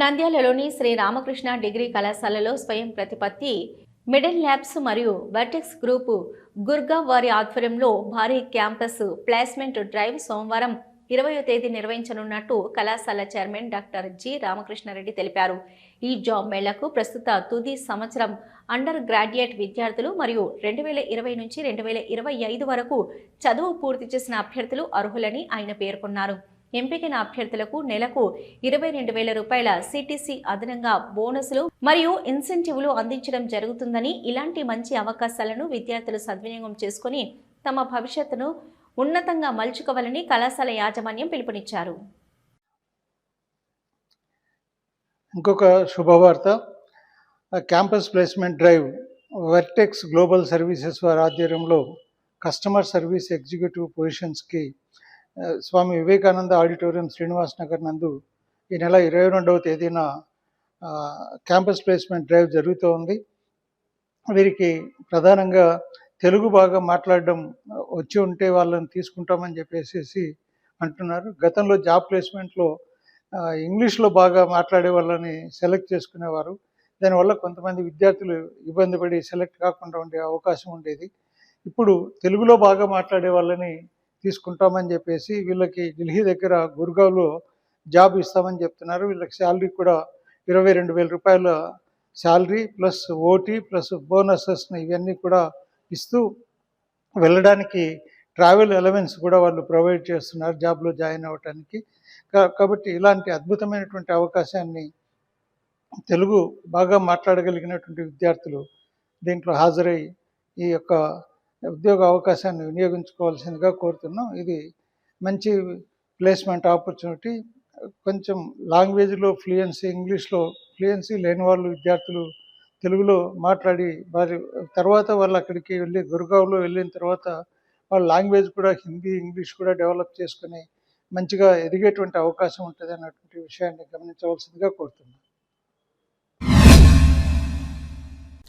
నంద్యాలలోని Shri Ramakrishna degree కళాశాలలో స్వయం ప్రతిపత్తి మిడిల్ ల్యాబ్స్ మరియు వర్టెక్స్ గ్రూపు గుర్గావ్ వారి ఆధ్వర్యంలో భారీ క్యాంపస్ ప్లేస్మెంట్ డ్రైవ్ సోమవారం ఇరవయో తేదీ నిర్వహించనున్నట్టు కళాశాల చైర్మన్ డాక్టర్ జి రామకృష్ణారెడ్డి తెలిపారు. ఈ జాబ్ మేళకు ప్రస్తుత తుది సంవత్సరం అండర్ గ్రాడ్యుయేట్ విద్యార్థులు మరియు రెండు వేల ఇరవై నుంచి రెండు వేల ఇరవై ఐదు వరకు చదువు పూర్తి చేసిన అభ్యర్థులు అర్హులని ఆయన పేర్కొన్నారు. ఎంపికైన అభ్యర్థులకు నెలకు ఇరవై రెండు వేల రూపాయల సిటిసి అదనంగా బోనసులు మరియు ఇన్సెంటివ్లు అందించడం జరుగుతుందని ఇలాంటి మంచి అవకాశాలను విద్యార్థులు సద్వినియోగం చేసుకుని తమ భవిష్యత్తును ఉన్నతంగా మలుచుకోవాలని కళాశాల యాజమాన్యం పిలుపునిచ్చారు. ఇంకొక శుభవార్త. Campus placement drive Vertex Global Services వారి ఆధ్వర్యంలో కస్టమర్ సర్వీస్ ఎగ్జిక్యూటివ్ పొజిషన్స్కి స్వామి వివేకానంద ఆడిటోరియం శ్రీనివాస్ నగర్ నందు ఈ నెల ఇరవై రెండవ తేదీన క్యాంపస్ ప్లేస్మెంట్ డ్రైవ్ జరుగుతూ ఉంది. వీరికి ప్రధానంగా తెలుగు బాగా మాట్లాడడం వచ్చి ఉంటే వాళ్ళని తీసుకుంటామని చెప్పేసి అంటున్నారు. గతంలో జాబ్ ప్లేస్మెంట్లో ఇంగ్లీష్లో బాగా మాట్లాడే వాళ్ళని సెలెక్ట్ చేసుకునేవారు. దానివల్ల కొంతమంది విద్యార్థులు ఇబ్బంది పడి సెలెక్ట్ కాకుండా ఉండే అవకాశం ఉండేది. ఇప్పుడు తెలుగులో బాగా మాట్లాడే వాళ్ళని తీసుకుంటామని చెప్పేసి వీళ్ళకి ఢిల్లీ దగ్గర గుర్గావ్లో జాబ్ ఇస్తామని చెప్తున్నారు. వీళ్ళకి శాలరీ కూడా ఇరవై రెండు వేల రూపాయల salary plus OT plus bonuses ఇవన్నీ కూడా ఇస్తూ వెళ్ళడానికి ట్రావెల్ ఎలవెన్స్ కూడా వాళ్ళు ప్రొవైడ్ చేస్తున్నారు జాబ్లో జాయిన్ అవ్వటానికి. కాబట్టి ఇలాంటి అద్భుతమైనటువంటి అవకాశాన్ని తెలుగు బాగా మాట్లాడగలిగినటువంటి విద్యార్థులు దీంట్లో హాజరై ఈ యొక్క ఉద్యోగ అవకాశాన్ని వినియోగించుకోవాల్సిందిగా కోరుతున్నాం. ఇది మంచి ప్లేస్మెంట్ ఆపర్చునిటీ. కొంచెం లాంగ్వేజ్లో ఫ్లూయెన్సీ ఇంగ్లీష్లో ఫ్లూయెన్సీ లేని వాళ్ళు విద్యార్థులు తెలుగులో మాట్లాడి వారి తర్వాత వాళ్ళు అక్కడికి వెళ్ళి గురుగావ్లో వెళ్ళిన తర్వాత వాళ్ళ లాంగ్వేజ్ కూడా హిందీ ఇంగ్లీష్ కూడా డెవలప్ చేసుకుని మంచిగా ఎదిగేటువంటి అవకాశం ఉంటుంది అన్నటువంటి విషయాన్ని గమనించవలసిందిగా కోరుతున్నాను